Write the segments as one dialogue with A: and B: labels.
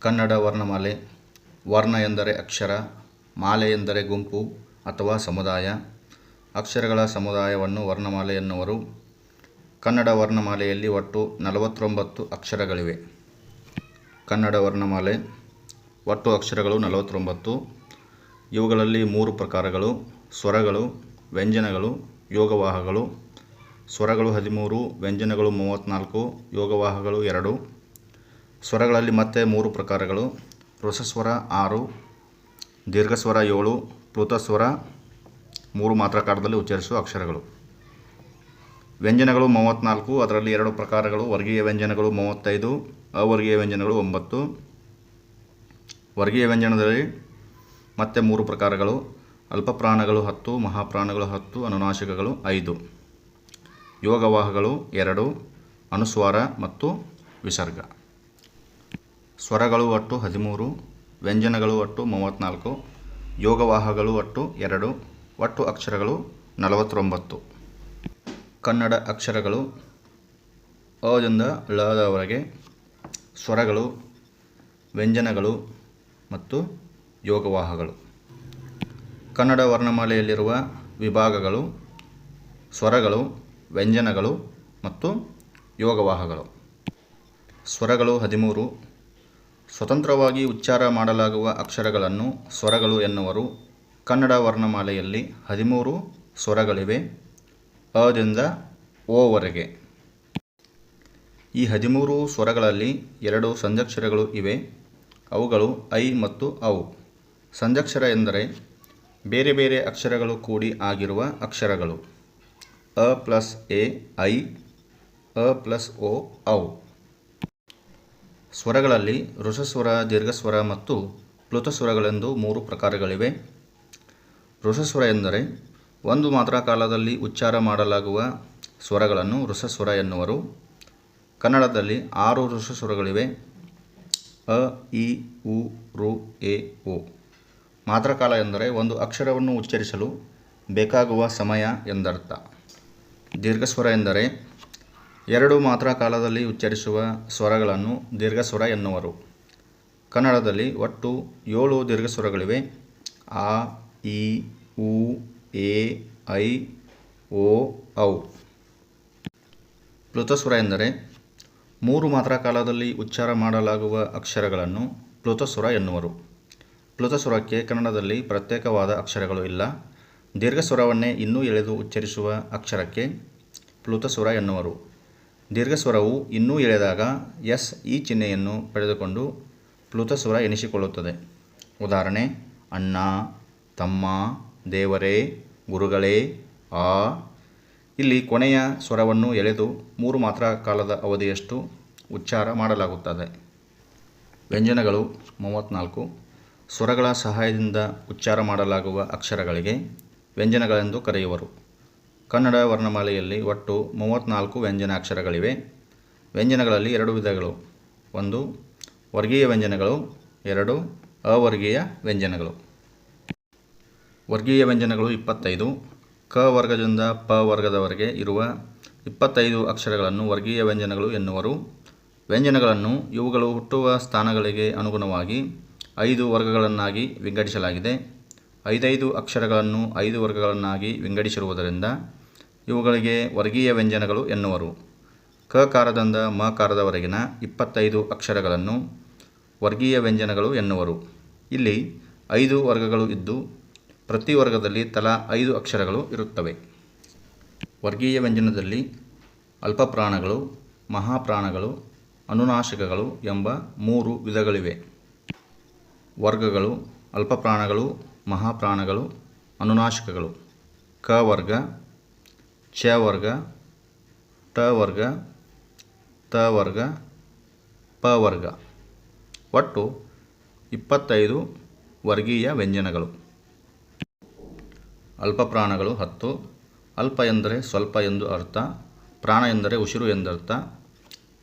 A: ಕನ್ನಡ ವರ್ಣಮಾಲೆ, ವರ್ಣ ಎಂದರೆ ಅಕ್ಷರ, ಮಾಲೆ ಎಂದರೆ ಗುಂಪು ಅಥವಾ ಸಮುದಾಯ. ಅಕ್ಷರಗಳ ಸಮುದಾಯವನ್ನು ವರ್ಣಮಾಲೆ ಎನ್ನುವರು. ಕನ್ನಡ ವರ್ಣಮಾಲೆಯಲ್ಲಿ ಒಟ್ಟು ನಲವತ್ತೊಂಬತ್ತು ಅಕ್ಷರಗಳಿವೆ. ಕನ್ನಡ ವರ್ಣಮಾಲೆ, ಒಟ್ಟು ಅಕ್ಷರಗಳು ನಲವತ್ತೊಂಬತ್ತು. ಇವುಗಳಲ್ಲಿ ಮೂರು ಪ್ರಕಾರಗಳು. ಸ್ವರಗಳು, ವ್ಯಂಜನಗಳು ಯೋಗವಾಹಗಳು ಸ್ವರಗಳು ಹದಿಮೂರು, ವ್ಯಂಜನಗಳು ಮೂವತ್ತ್ನಾಲ್ಕು ಯೋಗವಾಹಗಳು ಎರಡು. ಸ್ವರಗಳಲ್ಲಿ ಮತ್ತೆ ಮೂರು ಪ್ರಕಾರಗಳು. ರಸಸ್ವರ ಆರು, ದೀರ್ಘಸ್ವರ ಏಳು, ಪ್ಲುತಸ್ವರ ಮೂರು ಮಾತ್ರಾಕಾರದಲ್ಲಿ ಉಚ್ಚರಿಸುವ ಅಕ್ಷರಗಳು. ವ್ಯಂಜನಗಳು ಮೂವತ್ತ್ನಾಲ್ಕು ಅದರಲ್ಲಿ ಎರಡು ಪ್ರಕಾರಗಳು. ವರ್ಗೀಯ ವ್ಯಂಜನಗಳು ಮೂವತ್ತೈದು, ಅವರ್ಗೀಯ ವ್ಯಂಜನಗಳು ಒಂಬತ್ತು. ವರ್ಗೀಯ ವ್ಯಂಜನದಲ್ಲಿ ಮತ್ತೆ ಮೂರು ಪ್ರಕಾರಗಳು. ಅಲ್ಪಪ್ರಾಣಗಳು ಹತ್ತು, ಮಹಾಪ್ರಾಣಗಳು ಹತ್ತು, ಅನುನಾಶಕಗಳು ಐದು. ಯೋಗವಾಹಗಳು ಎರಡು, ಅನುಸ್ವಾರ ಮತ್ತು ವಿಸರ್ಗ. ಸ್ವರಗಳು ಒಟ್ಟು ಹದಿಮೂರು, ವ್ಯಂಜನಗಳು ಒಟ್ಟು ಮೂವತ್ತ್ನಾಲ್ಕು, ಯೋಗವಾಹಗಳು ಒಟ್ಟು ಎರಡು, ಒಟ್ಟು ಅಕ್ಷರಗಳು ನಲವತ್ತೊಂಬತ್ತು. ಕನ್ನಡ ಅಕ್ಷರಗಳು ಅದಿಂದ ಲದವರೆಗೆ ಸ್ವರಗಳು, ವ್ಯಂಜನಗಳು ಮತ್ತು ಯೋಗವಾಹಗಳು. ಕನ್ನಡ ವರ್ಣಮಾಲೆಯಲ್ಲಿರುವ ವಿಭಾಗಗಳು ಸ್ವರಗಳು, ವ್ಯಂಜನಗಳು ಮತ್ತು ಯೋಗವಾಹಗಳು. ಸ್ವರಗಳು ಹದಿಮೂರು ಸ್ವತಂತ್ರವಾಗಿ ಉಚ್ಚಾರ ಮಾಡಲಾಗುವ ಅಕ್ಷರಗಳನ್ನು ಸ್ವರಗಳು ಎನ್ನುವರು. ಕನ್ನಡ ವರ್ಣಮಾಲೆಯಲ್ಲಿ ಹದಿಮೂರು ಸ್ವರಗಳಿವೆ. ಅದಿಂದ ಓವರೆಗೆ ಈ ಹದಿಮೂರು ಸ್ವರಗಳಲ್ಲಿ ಎರಡು ಸಂಜಕ್ಷರಗಳು ಇವೆ. ಅವುಗಳು ಐ ಮತ್ತು ಔ ಸಂಜಕ್ಷರ ಎಂದರೆ ಬೇರೆ ಬೇರೆ ಅಕ್ಷರಗಳು ಕೂಡಿ ಆಗಿರುವ ಅಕ್ಷರಗಳು. ಅ ಪ್ಲಸ್ ಎ, ಐ, ಅ ಪ್ಲಸ್ ಓ ಔ ಸ್ವರಗಳಲ್ಲಿ ಋಷಸ್ವರ, ದೀರ್ಘಸ್ವರ ಮತ್ತು ಪ್ಲುತಸ್ವರಗಳೆಂದು ಮೂರು ಪ್ರಕಾರಗಳಿವೆ. ಋಷಸ್ವರ ಎಂದರೆ ಒಂದು ಮಾತ್ರ ಕಾಲದಲ್ಲಿ ಉಚ್ಚಾರ ಮಾಡಲಾಗುವ ಸ್ವರಗಳನ್ನು ಋಷಸ್ವರ ಎನ್ನುವರು. ಕನ್ನಡದಲ್ಲಿ ಆರು ಋಷಸ್ವರಗಳಿವೆ. ಅ, ಇ, ಉ, ರು, ಎ, ಓ. ಮಾತ್ರಕಾಲ ಎಂದರೆ ಒಂದು ಅಕ್ಷರವನ್ನು ಉಚ್ಚರಿಸಲು ಬೇಕಾಗುವ ಸಮಯ ಎಂದರ್ಥ. ದೀರ್ಘಸ್ವರ ಎಂದರೆ ಎರಡು ಮಾತ್ರ ಕಾಲದಲ್ಲಿ ಉಚ್ಚರಿಸುವ ಸ್ವರಗಳನ್ನು ದೀರ್ಘಸ್ವರ ಎನ್ನುವರು. ಕನ್ನಡದಲ್ಲಿ ಒಟ್ಟು ಏಳು ದೀರ್ಘಸ್ವರಗಳಿವೆ. ಆ, ಇ, ಉ, ಎ, ಐ, ಓ, ಔ. ಪ್ಲುತಸ್ವರ ಎಂದರೆ ಮೂರು ಮಾತ್ರ ಕಾಲದಲ್ಲಿ ಉಚ್ಚಾರ ಮಾಡಲಾಗುವ ಅಕ್ಷರಗಳನ್ನು ಪ್ಲುತಸ್ವರ ಎನ್ನುವರು. ಪ್ಲುತಸ್ವರಕ್ಕೆ ಕನ್ನಡದಲ್ಲಿ ಪ್ರತ್ಯೇಕವಾದ ಅಕ್ಷರಗಳು ಇಲ್ಲ. ದೀರ್ಘಸ್ವರವನ್ನೇ ಇನ್ನೂ ಎಳೆದು ಉಚ್ಚರಿಸುವ ಅಕ್ಷರಕ್ಕೆ ಪ್ಲುತಸ್ವರ ಎನ್ನುವರು. ದೀರ್ಘಸ್ವರವು ಇನ್ನೂ ಎಳೆದಾಗ ಎಸ್ ಈ ಚಿಹ್ನೆಯನ್ನು ಪಡೆದುಕೊಂಡು ಪ್ಲುತಸ್ವರ ಎನಿಸಿಕೊಳ್ಳುತ್ತದೆ. ಉದಾಹರಣೆ, ಅಣ್ಣ, ತಮ್ಮ, ದೇವರೇ, ಗುರುಗಳೇ, ಆ. ಇಲ್ಲಿ ಕೊನೆಯ ಸ್ವರವನ್ನು ಎಳೆದು ಮೂರು ಮಾತ್ರ ಕಾಲದ ಅವಧಿಯಷ್ಟು ಉಚ್ಚಾರ ಮಾಡಲಾಗುತ್ತದೆ. ವ್ಯಂಜನಗಳು ಮೂವತ್ತ್ನಾಲ್ಕು. ಸ್ವರಗಳ ಸಹಾಯದಿಂದ ಉಚ್ಚಾರ ಮಾಡಲಾಗುವ ಅಕ್ಷರಗಳಿಗೆ ವ್ಯಂಜನಗಳೆಂದು ಕರೆಯುವರು. ಕನ್ನಡ ವರ್ಣಮಾಲೆಯಲ್ಲಿ ಒಟ್ಟು ಮೂವತ್ತ್ನಾಲ್ಕು ವ್ಯಂಜನಾಕ್ಷರಗಳಿವೆ. ವ್ಯಂಜನಗಳಲ್ಲಿ ಎರಡು ವಿಧಗಳು. ಒಂದು, ವರ್ಗೀಯ ವ್ಯಂಜನಗಳು. ಎರಡು, ಅವರ್ಗೀಯ ವ್ಯಂಜನಗಳು. ವರ್ಗೀಯ ವ್ಯಂಜನಗಳು ಇಪ್ಪತ್ತೈದು. ಕ ವರ್ಗದಿಂದ ಪ ವರ್ಗದವರೆಗೆ ಇರುವ ಇಪ್ಪತ್ತೈದು ಅಕ್ಷರಗಳನ್ನು ವರ್ಗೀಯ ವ್ಯಂಜನಗಳು ಎನ್ನುವರು. ವ್ಯಂಜನಗಳನ್ನು ಇವುಗಳು ಹುಟ್ಟುವ ಸ್ಥಾನಗಳಿಗೆ ಅನುಗುಣವಾಗಿ ಐದು ವರ್ಗಗಳನ್ನಾಗಿ ವಿಂಗಡಿಸಲಾಗಿದೆ. ಐದೈದು ಅಕ್ಷರಗಳನ್ನು ಐದು ವರ್ಗಗಳನ್ನಾಗಿ ವಿಂಗಡಿಸಿರುವುದರಿಂದ ಇವುಗಳಿಗೆ ವರ್ಗೀಯ ವ್ಯಂಜನಗಳು ಎನ್ನುವರು. ಕ ಕಾರದಿಂದ ಮ ಕಾರದವರೆಗಿನ ಇಪ್ಪತ್ತೈದು ಅಕ್ಷರಗಳನ್ನು ವರ್ಗೀಯ ವ್ಯಂಜನಗಳು ಎನ್ನುವರು. ಇಲ್ಲಿ ಐದು ವರ್ಗಗಳು ಇದ್ದು ಪ್ರತಿ ವರ್ಗದಲ್ಲಿ ತಲಾ ಐದು ಅಕ್ಷರಗಳು ಇರುತ್ತವೆ. ವರ್ಗೀಯ ವ್ಯಂಜನದಲ್ಲಿ ಅಲ್ಪಪ್ರಾಣಗಳು, ಮಹಾಪ್ರಾಣಗಳು, ಅನುನಾಶಕಗಳು ಎಂಬ ಮೂರು ವಿಧಗಳಿವೆ. ವರ್ಗಗಳು, ಅಲ್ಪಪ್ರಾಣಗಳು ಮಹಾಪ್ರಾಣಗಳು, ಅನುನಾಶಕಗಳು. ಕ ವರ್ಗ, ಚ ವರ್ಗ, ಟ ವರ್ಗ, ತ ವರ್ಗ, ಪ ವರ್ಗ. ಒಟ್ಟು ಇಪ್ಪತ್ತೈದು ವರ್ಗೀಯ ವ್ಯಂಜನಗಳು. ಅಲ್ಪಪ್ರಾಣಗಳು ಹತ್ತು, ಅಲ್ಪ ಎಂದರೆ ಸ್ವಲ್ಪ ಎಂದು ಅರ್ಥ, ಪ್ರಾಣ ಎಂದರೆ ಉಸಿರು ಎಂದರ್ಥ.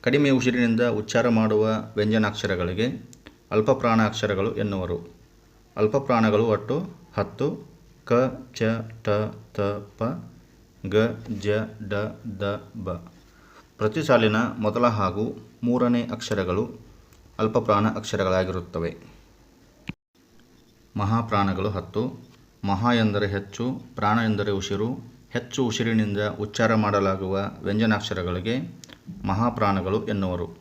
A: ಕಡಿಮೆ ಉಸಿರಿನಿಂದ ಉಚ್ಚಾರ ಮಾಡುವ ವ್ಯಂಜನಾಕ್ಷರಗಳಿಗೆ ಅಲ್ಪಪ್ರಾಣ ಅಕ್ಷರಗಳು ಎನ್ನುವರು. ಅಲ್ಪಪ್ರಾಣಗಳು ಒಟ್ಟು ಹತ್ತು. ಕ, ಚ, ಟ, ತ, ಪ, ಗ, ಜ, ಡ, ದ, ಬ. ಪ್ರತಿ ಸಾಲಿನ ಮೊದಲ ಹಾಗೂ ಮೂರನೇ ಅಕ್ಷರಗಳು ಅಲ್ಪಪ್ರಾಣ ಅಕ್ಷರಗಳಾಗಿರುತ್ತವೆ. ಮಹಾಪ್ರಾಣಗಳು ಹತ್ತು. ಮಹಾ ಎಂದರೆ ಹೆಚ್ಚು, ಪ್ರಾಣ ಎಂದರೆ ಉಸಿರು. ಹೆಚ್ಚು ಉಸಿರಿನಿಂದ ಉಚ್ಚಾರ ಮಾಡಲಾಗುವ ವ್ಯಂಜನಾಕ್ಷರಗಳಿಗೆ ಮಹಾಪ್ರಾಣಗಳು ಎನ್ನುವರು.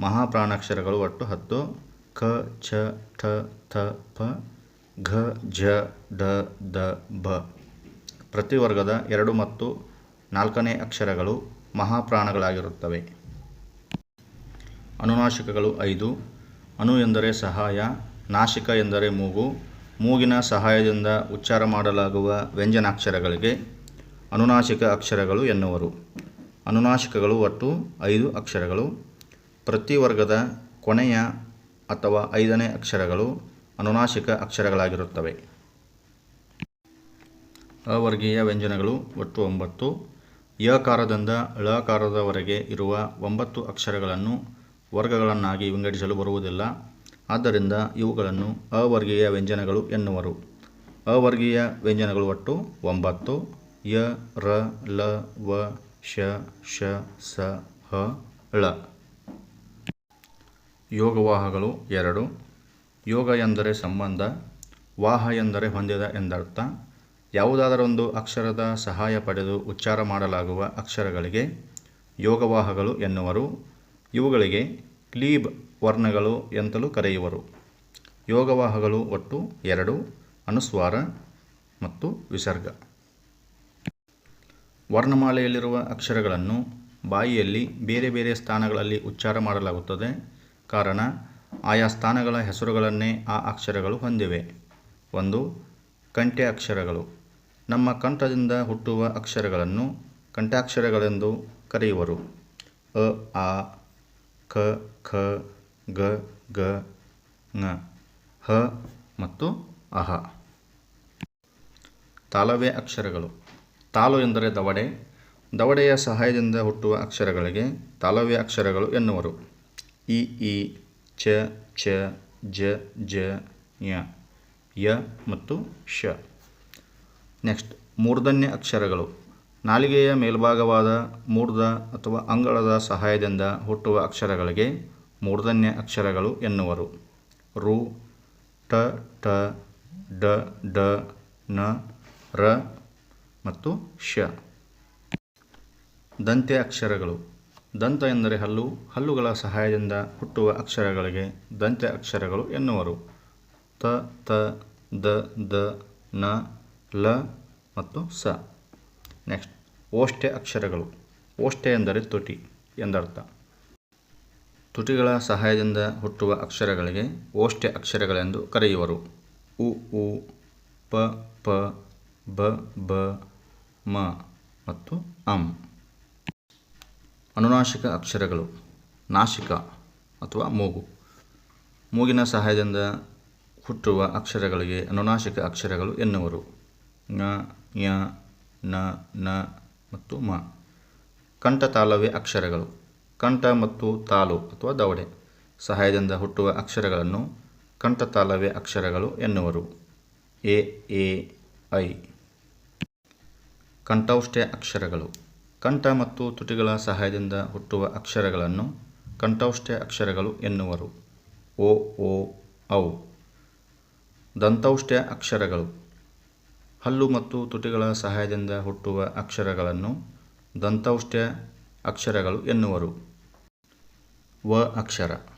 A: ಮಹಾಪ್ರಾಣಾಕ್ಷರಗಳು ಒಟ್ಟು ಹತ್ತು. ಖ ಛ ಠ ಥ, ಪ, ಘ ಝ ಡ, ದ ಭ ಪ್ರತಿ ವರ್ಗದ ಎರಡು ಮತ್ತು ನಾಲ್ಕನೇ ಅಕ್ಷರಗಳು ಮಹಾಪ್ರಾಣಗಳಾಗಿರುತ್ತವೆ. ಅನುನಾಶಿಕಗಳು ಐದು. ಅನು ಎಂದರೆ ಸಹಾಯ, ನಾಶಿಕ ಎಂದರೆ ಮೂಗು, ಮೂಗಿನ ಸಹಾಯದಿಂದ ಉಚ್ಚಾರ ಮಾಡಲಾಗುವ ವ್ಯಂಜನಾಕ್ಷರಗಳಿಗೆ ಅನುನಾಶಿಕ ಅಕ್ಷರಗಳು ಎನ್ನುವರು. ಅನುನಾಶಿಕಗಳು ಒಟ್ಟು ಐದು ಅಕ್ಷರಗಳು. ಪ್ರತಿ ವರ್ಗದ ಕೊನೆಯ ಅಥವಾ ಐದನೇ ಅಕ್ಷರಗಳು ಅನುನಾಶಿಕ ಅಕ್ಷರಗಳಾಗಿರುತ್ತವೆ. ಅವರ್ಗೀಯ ವ್ಯಂಜನಗಳು ಒಟ್ಟು ಒಂಬತ್ತು. ಯಕಾರದಿಂದ ಳಕಾರದವರೆಗೆ ಇರುವ ಒಂಬತ್ತು ಅಕ್ಷರಗಳನ್ನು ವರ್ಗಗಳನ್ನಾಗಿ ವಿಂಗಡಿಸಲು ಬರುವುದಿಲ್ಲ. ಆದ್ದರಿಂದ ಇವುಗಳನ್ನು ಅವರ್ಗೀಯ ವ್ಯಂಜನಗಳು ಎನ್ನುವರು. ಅವರ್ಗೀಯ ವ್ಯಂಜನಗಳು ಒಟ್ಟು ಒಂಬತ್ತು. ಯ, ರ, ಲ, ವ, ಶ ಶ, ಸ, ಹ, ಳ. ಯೋಗವಾಹಗಳು ಎರಡು. ಯೋಗ ಎಂದರೆ ಸಂಬಂಧ, ವಾಹ ಎಂದರೆ ಹೊಂದಿದ ಎಂದರ್ಥ. ಯಾವುದಾದರೊಂದು ಅಕ್ಷರದ ಸಹಾಯ ಪಡೆದು ಉಚ್ಚಾರ ಮಾಡಲಾಗುವ ಅಕ್ಷರಗಳಿಗೆ ಯೋಗವಾಹಗಳು ಎನ್ನುವರು. ಇವುಗಳಿಗೆ ಕ್ಲೀಬ್ ವರ್ಣಗಳು ಎಂತಲೂ ಕರೆಯುವರು. ಯೋಗವಾಹಗಳು ಒಟ್ಟು ಎರಡು, ಅನುಸ್ವಾರ ಮತ್ತು ವಿಸರ್ಗ. ವರ್ಣಮಾಲೆಯಲ್ಲಿರುವ ಅಕ್ಷರಗಳನ್ನು ಬಾಯಿಯಲ್ಲಿ ಬೇರೆ ಬೇರೆ ಸ್ಥಾನಗಳಲ್ಲಿ ಉಚ್ಚಾರ ಮಾಡಲಾಗುತ್ತದೆ. ಕಾರಣ, ಆಯಾ ಸ್ಥಾನಗಳ ಹೆಸರುಗಳನ್ನೇ ಆ ಅಕ್ಷರಗಳು ಹೊಂದಿವೆ. ಒಂದು, ಕಂಠ್ಯ ಅಕ್ಷರಗಳು. ನಮ್ಮ ಕಂಠದಿಂದ ಹುಟ್ಟುವ ಅಕ್ಷರಗಳನ್ನು ಕಂಠಾಕ್ಷರಗಳೆಂದು ಕರೆಯುವರು. ಅ, ಆ ಖ ಖ, ಗ ಗ ङ ಹ ಮತ್ತು ಅಹ. ತಾಲವ್ಯ ಅಕ್ಷರಗಳು. ತಾಲು ಎಂದರೆ ದವಡೆ. ದವಡೆಯ ಸಹಾಯದಿಂದ ಹುಟ್ಟುವ ಅಕ್ಷರಗಳಿಗೆ ತಾಲವ್ಯ ಅಕ್ಷರಗಳು ಎನ್ನುವರು. ಇ ಈ ಚ ಚ ಜ ಜ ಯ ಯ ಮತ್ತು ಶ ನೆಕ್ಸ್ಟ್ ಮೂರ್ಧನ್ಯ ಅಕ್ಷರಗಳು. ನಾಲಿಗೆಯ ಮೇಲ್ಭಾಗವಾದ ಮೂರ್ಧ ಅಥವಾ ಅಂಗಳದ ಸಹಾಯದಿಂದ ಹುಟ್ಟುವ ಅಕ್ಷರಗಳಿಗೆ ಮೂರ್ಧನ್ಯ ಅಕ್ಷರಗಳು ಎನ್ನುವರು. ರು, ಟ ಟ, ಡ ಡ, ನ, ರ ಮತ್ತು ಶ. ದಂತ್ಯ ಅಕ್ಷರಗಳು. ದಂತ ಎಂದರೆ ಹಲ್ಲು, ಹಲ್ಲುಗಳ ಸಹಾಯದಿಂದ ಹುಟ್ಟುವ ಅಕ್ಷರಗಳಿಗೆ ದಂತ್ಯ ಅಕ್ಷರಗಳು ಎನ್ನುವರು. ತ ತ, ದ ದ, ನ, ಲ ಮತ್ತು ಸ. ನೆಕ್ಸ್ಟ್ ಓಷ್ಟೆ ಅಕ್ಷರಗಳು. ಓಷ್ಠೆ ಎಂದರೆ ತುಟಿ ಎಂದರ್ಥ. ತುಟಿಗಳ ಸಹಾಯದಿಂದ ಹುಟ್ಟುವ ಅಕ್ಷರಗಳಿಗೆ ಓಷ್ಠೆ ಅಕ್ಷರಗಳೆಂದು ಕರೆಯುವರು. ಉ ಉ, ಪ ಪ, ಬ ಬ, ಮ ಮತ್ತು ಅಂ. ಅನುನಾಸಿಕ ಅಕ್ಷರಗಳು, ನಾಶಿಕ ಅಥವಾ ಮೂಗು. ಮೂಗಿನ ಸಹಾಯದಿಂದ ಹುಟ್ಟುವ ಅಕ್ಷರಗಳಿಗೆ ಅನುನಾಶಿಕ ಅಕ್ಷರಗಳು ಎನ್ನುವರು. ಞ ಞ ನ ನ ಮತ್ತು ಮ. ಕಂಠ ತಾಲವ್ಯ ಅಕ್ಷರಗಳು. ಕಂಠ ಮತ್ತು ತಾಲು ಅಥವಾ ದವಡೆ. ಸಹಾಯದಿಂದ ಹುಟ್ಟುವ ಅಕ್ಷರಗಳನ್ನು ಕಂಠ ತಾಲವ್ಯ ಅಕ್ಷರಗಳು ಎನ್ನುವರು. A A, I. ಕಂಠೌಷ್ಟೆ ಅಕ್ಷರಗಳು. ಕಂಠ ಮತ್ತು ತುಟಿಗಳ ಸಹಾಯದಿಂದ ಹುಟ್ಟುವ ಅಕ್ಷರಗಳನ್ನು ಕಂಠೌಷ್ಠ್ಯ ಅಕ್ಷರಗಳು ಎನ್ನುವರು. ಓ ಓ, ಔ. ದಂತೌಷ್ಠ್ಯ ಅಕ್ಷರಗಳು. ಹಲ್ಲು ಮತ್ತು ತುಟಿಗಳ ಸಹಾಯದಿಂದ ಹುಟ್ಟುವ ಅಕ್ಷರಗಳನ್ನು ದಂತೌಷ್ಠ್ಯ ಅಕ್ಷರಗಳು ಎನ್ನುವರು. ವ ಅಕ್ಷರ.